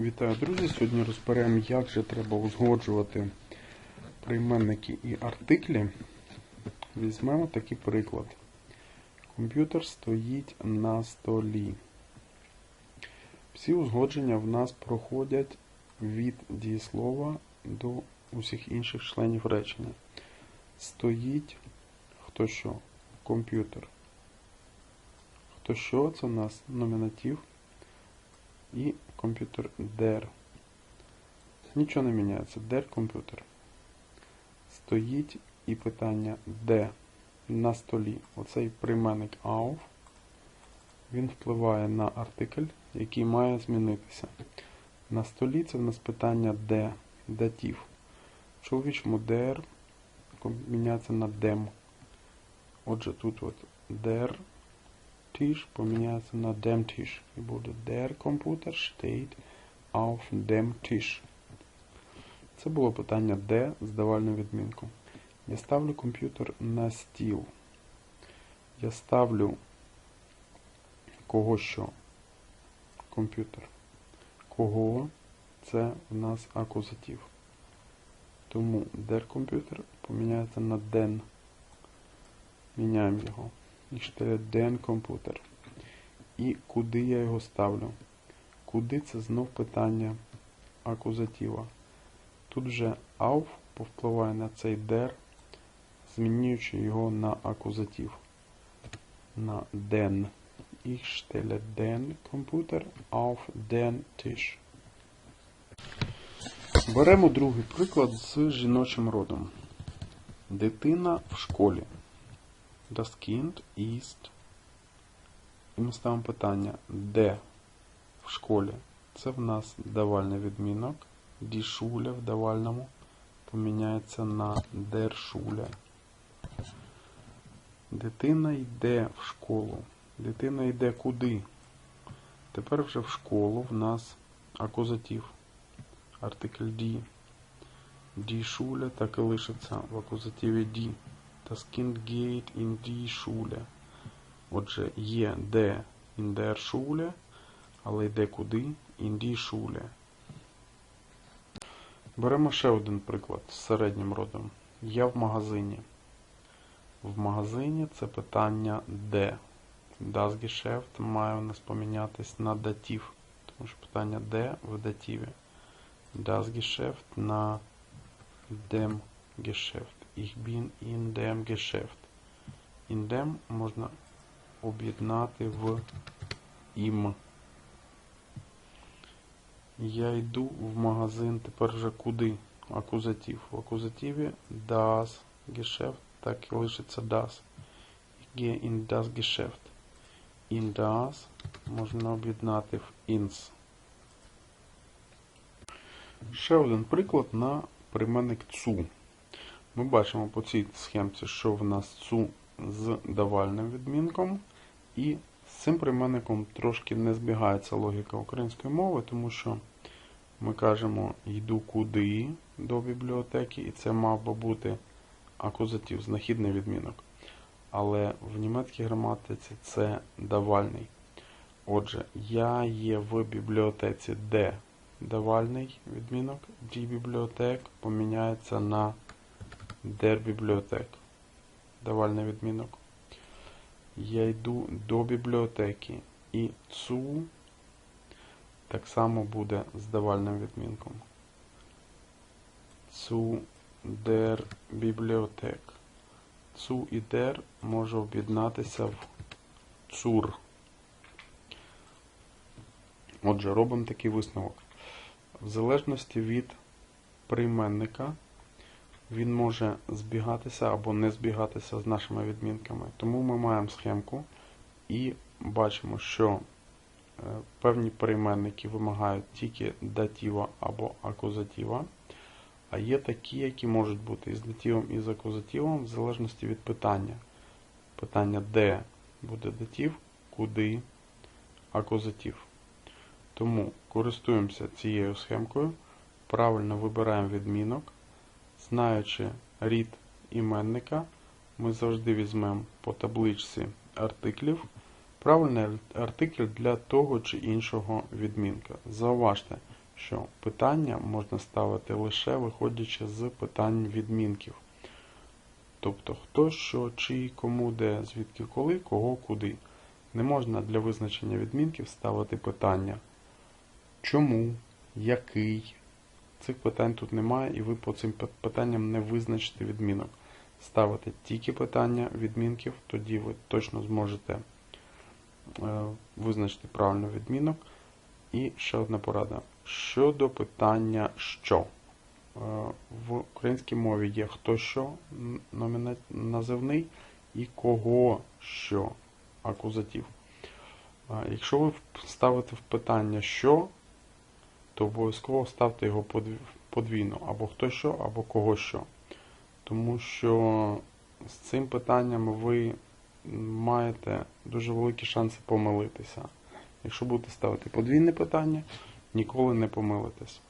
Вітаю, друзі! Сьогодні розберемо, як же треба узгоджувати прийменники і артиклі. Візьмемо такий приклад. Комп'ютер стоїть на столі. Всі узгодження в нас проходять від дієслова до усіх інших членів речення. Стоїть хто що? Комп'ютер. Хто що? Це у нас номінатив і комп'ютер der. Нічого не міняється. Der комп'ютер. Стоїть і питання де на столі. Оцей прийменник auf. Він впливає на артикль, який має змінитися. На столі це в нас питання де, датів. В чоловічому der міняється на dem. Отже, тут от der Tisch поміняється на dem Tisch. І буде der Computer steht auf dem Tisch. Це було питання де з давальною відмінкою. Я ставлю комп'ютер на стіл. Я ставлю кого що? Комп'ютер. Кого? Це в нас акузатив. Тому der комп'ютер поміняється на den. Міняємо його. Ich stelle комп'ютер. І куди я його ставлю? Куди це знов питання акузатива. Тут вже auf повпливає на цей der, змінюючи його на акузатив. На den. Ich stelle den комп'ютер auf den Tisch. Беремо другий приклад з жіночим родом. Дитина в школі. Das Kind ist. І ми ставимо питання, де в школі? Це в нас давальний відмінок. Die Schule в давальному поміняється на der Schule. Дитина йде в школу. Дитина йде куди? Тепер вже в школу в нас акузатив. Артикль die. Die Schule так і лишиться в акузативі die. Das Kind geht in die Schule. Отже, є де in der Schule, але йде куди? In die Schule. Беремо ще один приклад з середнім родом. Я в магазині. В магазині це питання де. Das Geschäft має у нас помінятись на датів. Тому що питання де в дативі. Das Geschäft на dem Geschäft. Ich bin in dem Geschäft. In dem можна об'єднати в ім. Я йду в магазин тепер вже куди? Акузатив. В акузативі das Geschäft, так і лишиться das. Ich gehe in das Geschäft. In das можна об'єднати в ins. Ще один приклад на прийменник цу. Ми бачимо по цій схемці, що в нас цу з давальним відмінком, і з цим прийменником трошки не збігається логіка української мови, тому що ми кажемо йду куди до бібліотеки, і це мав би бути акузатив, знахідний відмінок. Але в німецькій граматиці це давальний. Отже, я є в бібліотеці, де давальний відмінок, die бібліотек поміняється на der бібліотек. Давальний відмінок. Я йду до бібліотеки. І цу так само буде з давальним відмінком. Цу der бібліотек. Цу і der може об'єднатися в цур. Отже, робимо такий висновок. В залежності від прийменника він може збігатися або не збігатися з нашими відмінками. Тому ми маємо схемку і бачимо, що е, певні прийменники вимагають тільки датива або акузатива, а є такі, які можуть бути із дативом і з акузативом в залежності від питання. Питання, де буде датив, куди акузатив. Тому користуємося цією схемкою, правильно вибираємо відмінок. Знаючи рід іменника, ми завжди візьмемо по табличці артиклів правильний артикль для того чи іншого відмінка. Зауважте, що питання можна ставити лише виходячи з питань відмінків. Тобто хто, що, чий, кому, де, звідки, коли, кого, куди. Не можна для визначення відмінків ставити питання чому, який. Цих питань тут немає, і ви по цим питанням не визначите відмінок. Ставите тільки питання відмінків, тоді ви точно зможете е, визначити правильно відмінок. І ще одна порада. Щодо питання що. Е, В українській мові є хто що називний і кого що акузатив. Якщо ви ставите в питання що, то обов'язково ставте його подвійно, або хто що, або кого що. Тому що з цим питанням ви маєте дуже великі шанси помилитися. Якщо будете ставити подвійне питання, ніколи не помилитесь.